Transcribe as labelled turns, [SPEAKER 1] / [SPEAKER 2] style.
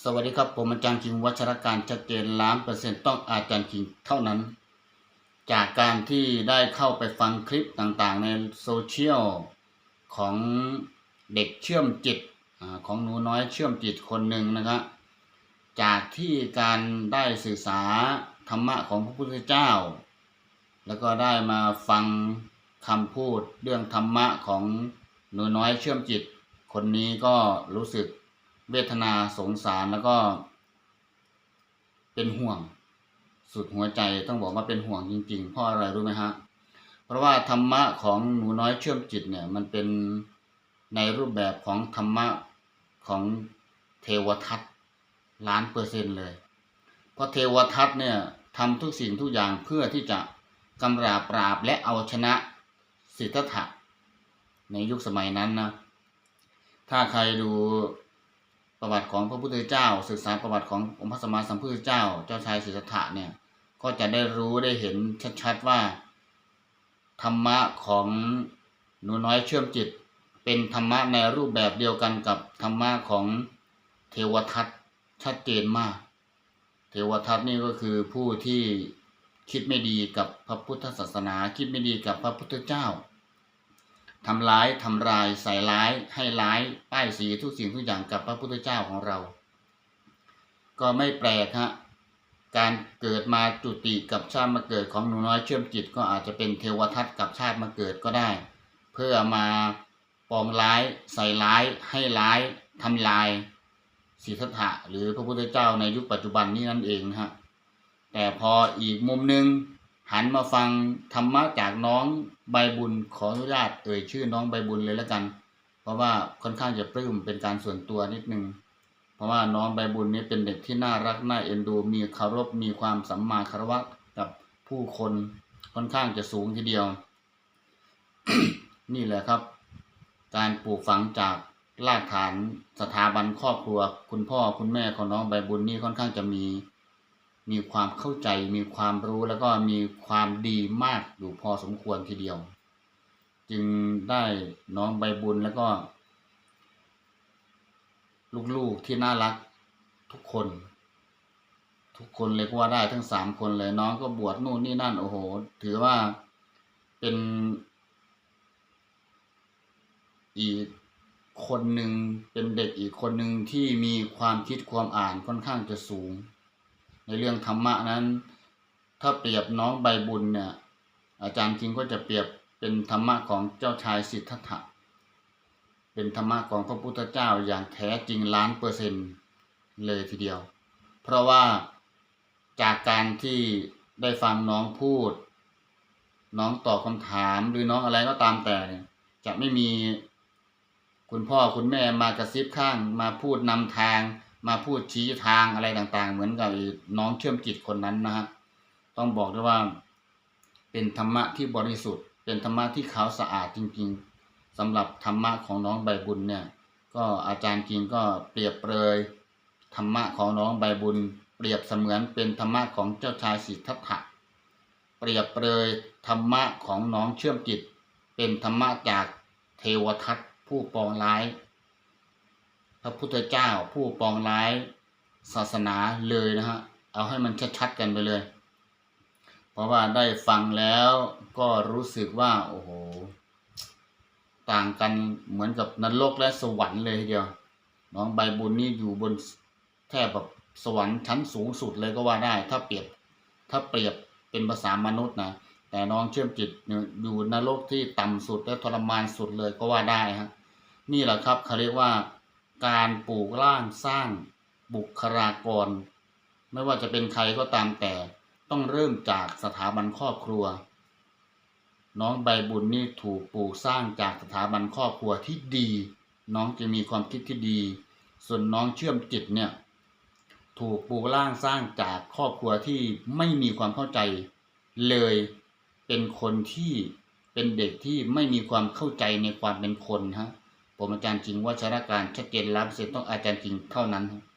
[SPEAKER 1] สวัสดีครับ ผมอาจารย์คิงวัชรการชัดเจนล้านเปอร์เซ็นต์ต้องอาจารย์คิงเท่านั้น จากการที่ได้เข้าไปฟังคลิปต่างๆ ในโซเชียลของเด็กเชื่อมจิตของหนูน้อยเชื่อมจิตคนหนึ่งนะครับจากที่การได้ศึกษาธรรมะของพระพุทธเจ้า แล้วก็ได้มาฟังคำพูดเรื่องธรรมะของหนูน้อยเชื่อมจิต คนนี้ก็รู้สึก เวทนาสงสารแล้วก็ เป็นห่วง สุดหัวใจต้องบอกว่าเป็นห่วงจริง ๆ เพราะอะไรรู้ไหมฮะ เพราะว่าธรรมะของหนูน้อยเชื่อมจิตเนี่ย มันเป็นในรูปแบบของธรรมะของเทวทัตล้านเปอร์เซ็นต์เลย เพราะเทวทัตเนี่ยทำทุกสิ่งทุกอย่างเพื่อที่จะกำราบปราบและเอาชนะสิทธัตถะในยุคสมัยนั้นนะ ถ้าใครดู ประวัติของพระพุทธเจ้า ศึกษาประวัติขององค์พระสัมมาสัมพุทธเจ้า เจ้าชายสิทธัตถะเนี่ย ก็จะได้รู้ได้เห็นชัดๆว่า ธรรมะของหนูน้อยเชื่อมจิต เป็นธรรมะในรูปแบบเดียวกันกับธรรมะของเทวทัตชัดเจนมาก เทวทัตนี่ก็คือผู้ที่คิดไม่ดีกับพระพุทธศาสนา คิดไม่ดีกับพระพุทธเจ้า ทำร้ายทำลายใส่ร้ายให้ร้ายป้ายสีทุกสิ่งทุกอย่างกับพระพุทธเจ้าของเรา ก็ไม่แปลกฮะการเกิดมาจุติกับชาติมาเกิดของหนูน้อยเชื่อมจิตก็อาจจะเป็นเทวทัตกับชาติมาเกิดก็ได้ เพื่อมาปองร้ายใส่ร้ายให้ร้ายทำลายสิทธัตถะหรือพระพุทธเจ้าในยุคปัจจุบันนี้นั่นเองนะฮะแต่พออีกมุมหนึ่ง หันมาฟังธรรมะจากน้องใบบุญขออนุญาตเอ่ยชื่อน้องใบบุญเลยแล้วกัน เพราะว่าค่อนข้างจะปลื้มเป็นการส่วนตัวนิดนึง เพราะว่าน้องใบบุญนี่เป็นเด็กที่น่ารักน่าเอ็นดู มีคารพมีความสัมมาคารวะกับผู้คนค่อนข้างจะสูงทีเดียว นี่แหละครับ การปลูกฝังจากรากฐานสถาบันครอบครัว คุณพ่อคุณแม่ของน้องใบบุญนี่ค่อนข้างจะมี มีความเข้าใจมีความรู้แล้วก็มีความดีมากอยู่พอสมควรทีเดียว จึงได้น้องใบบุญแล้วก็ ลูกๆที่น่ารักทุกคน ทุกคนเลยก็ว่าได้ทั้งสามคนเลยน้องก็บวชนู่นนี่นั่นโอ้โห ถือว่าเป็นอีกคนหนึ่งเป็นเด็กอีกคนหนึ่งที่มีความคิดความอ่านค่อนข้างจะสูง ในเรื่องธรรมะนั้น ถ้าเปรียบน้องใบบุญเนี่ยอาจารย์จริงก็จะเปรียบเป็นธรรมะของเจ้าชายสิทธัตถะเป็นธรรมะของพระพุทธเจ้าอย่างแท้จริงล้านเปอร์เซ็นต์เลยทีเดียว เพราะว่าจากการที่ได้ฟังน้องพูด น้องตอบคำถามหรือน้องอะไรก็ตามแต่เนี่ยจะไม่มีคุณพ่อคุณแม่มากระซิบข้างมาพูดนำทาง มาพูดชี้ทางอะไรต่างๆ เหมือนกับน้องเชื่อมจิตคนนั้นนะฮะต้องบอกด้วยว่า เป็นธรรมะที่บริสุทธิ์ เป็นธรรมะที่ขาวสะอาดจริง ๆสำหรับธรรมะของน้องใบบุญเนี่ย ก็อาจารย์จริงก็เปรียบเปรยธรรมะของน้องใบบุญ เปรียบเสมือนเป็นธรรมะของเจ้าชายสิทธัตถะเปรียบเปรยธรรมะของน้องเชื่อมจิต เป็นธรรมะจากเทวทัตผู้ปองร้าย พระพุทธเจ้าผู้ปองร้ายศาสนาเลยนะฮะ เอาให้มันชัดๆกันไปเลย เพราะว่าได้ฟังแล้วก็รู้สึกว่า โอ้โห ต่างกันเหมือนกับนรกและสวรรค์เลยทีเดียว น้องใบบุญนี่อยู่บนแทบแบบสวรรค์ชั้นสูงสุดเลยก็ว่าได้ ถ้าเปรียบถ้าเปรียบเป็นภาษามนุษย์นะแต่น้องเชื่อมจิตเนี่ยอยู่นรกที่ต่ำสุดและทรมานสุดเลยก็ว่าได้ฮะนี่แหละครับเขาเรียกว่า การปลูกร่างสร้างบุคลากร ไม่ว่าจะเป็นใครก็ตามแต่ต้องเริ่มจากสถาบันครอบครัว น้องใบบุญนี่ถูกปลูกสร้างจากสถาบันครอบครัวที่ดี น้องจะมีความคิดที่ดี ส่วนน้องเชื่อมจิตเนี่ยถูกปลูกร่างสร้างจากครอบครัวที่ไม่มีความเข้าใจเลยเป็นคนที่เป็นเด็กที่ไม่มีความเข้าใจในความเป็นคนฮะ ผมอาจารย์จริงว่าชาราการชัดเจนล้ำเสร็จต้องอาจารย์จริงเท่านั้นครับ